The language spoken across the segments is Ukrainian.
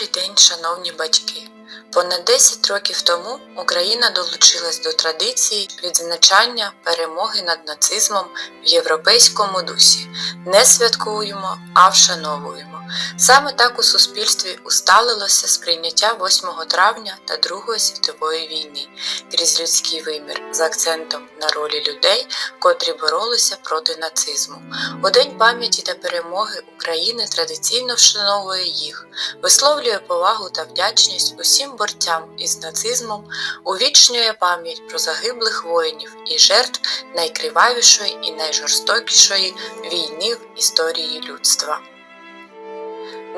Добрий день, шановні батьки! Понад 10 років тому Україна долучилась до традиції відзначання перемоги над нацизмом в європейському дусі. Не святкуємо, а вшановуємо. Саме так у суспільстві усталилося сприйняття 8 травня та Другої світової війни крізь людський вимір з акцентом на ролі людей, котрі боролися проти нацизму. У День пам'яті та перемоги України традиційно вшановує їх, висловлює повагу та вдячність усім борцям із нацизмом, увічнює пам'ять про загиблих воїнів і жертв найкривавішої і найжорстокішої війни в історії людства.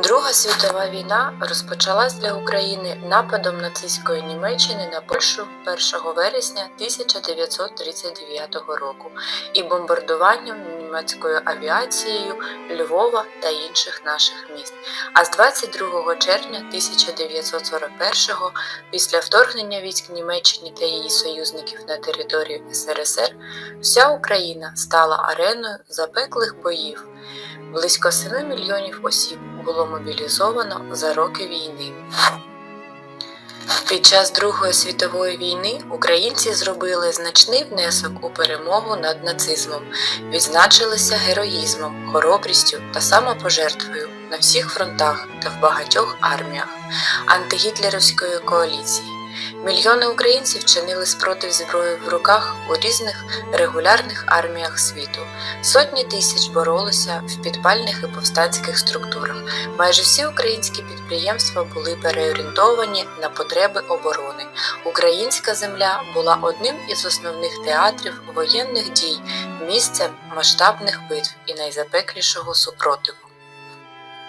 Друга світова війна розпочалась для України нападом нацистської Німеччини на Польщу 1 вересня 1939 року і бомбардуванням німецькою авіацією Львова та інших наших міст. А з 22 червня 1941-го, після вторгнення військ Німеччини та її союзників на територію СРСР, вся Україна стала ареною запеклих боїв. Близько 7 мільйонів осіб було мобілізовано за роки війни. Під час Другої світової війни українці зробили значний внесок у перемогу над нацизмом, відзначилися героїзмом, хоробрістю та самопожертвою на всіх фронтах та в багатьох арміях антигітлерівської коаліції. Мільйони українців чинили спротив зброї в руках у різних регулярних арміях світу. Сотні тисяч боролися в підпальних і повстанських структурах. Майже всі українські підприємства були переорієнтовані на потреби оборони. Українська земля була одним із основних театрів воєнних дій, місцем масштабних битв і найзапеклішого супротиву.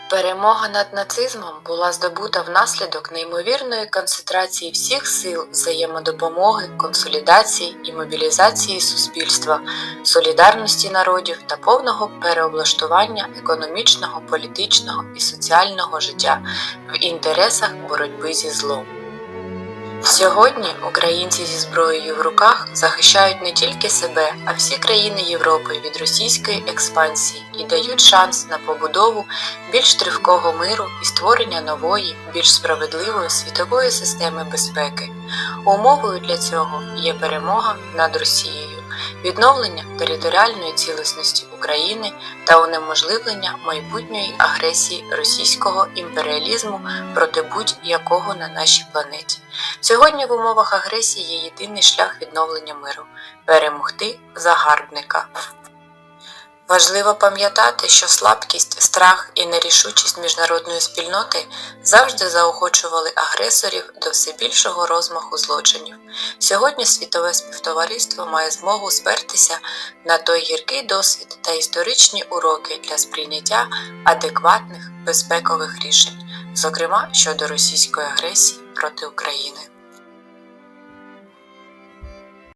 Перемога над нацизмом була здобута внаслідок неймовірної концентрації всіх сил взаємодопомоги, консолідації і мобілізації суспільства, солідарності народів та повного переоблаштування економічного, політичного і соціального життя в інтересах боротьби зі злом. Сьогодні українці зі зброєю в руках захищають не тільки себе, а всі країни Європи від російської експансії і дають шанс на побудову більш тривкого миру і створення нової, більш справедливої світової системи безпеки. Умовою для цього є перемога над Росією, відновлення територіальної цілісності України та унеможливлення майбутньої агресії російського імперіалізму проти будь-якого на нашій планеті. Сьогодні в умовах агресії є єдиний шлях відновлення миру перемогти загарбника. Важливо пам'ятати, що слабкість, страх і нерішучість міжнародної спільноти завжди заохочували агресорів до все більшого розмаху злочинів. Сьогодні світове співтовариство має змогу спертися на той гіркий досвід та історичні уроки для сприйняття адекватних безпекових рішень, зокрема щодо російської агресії проти України.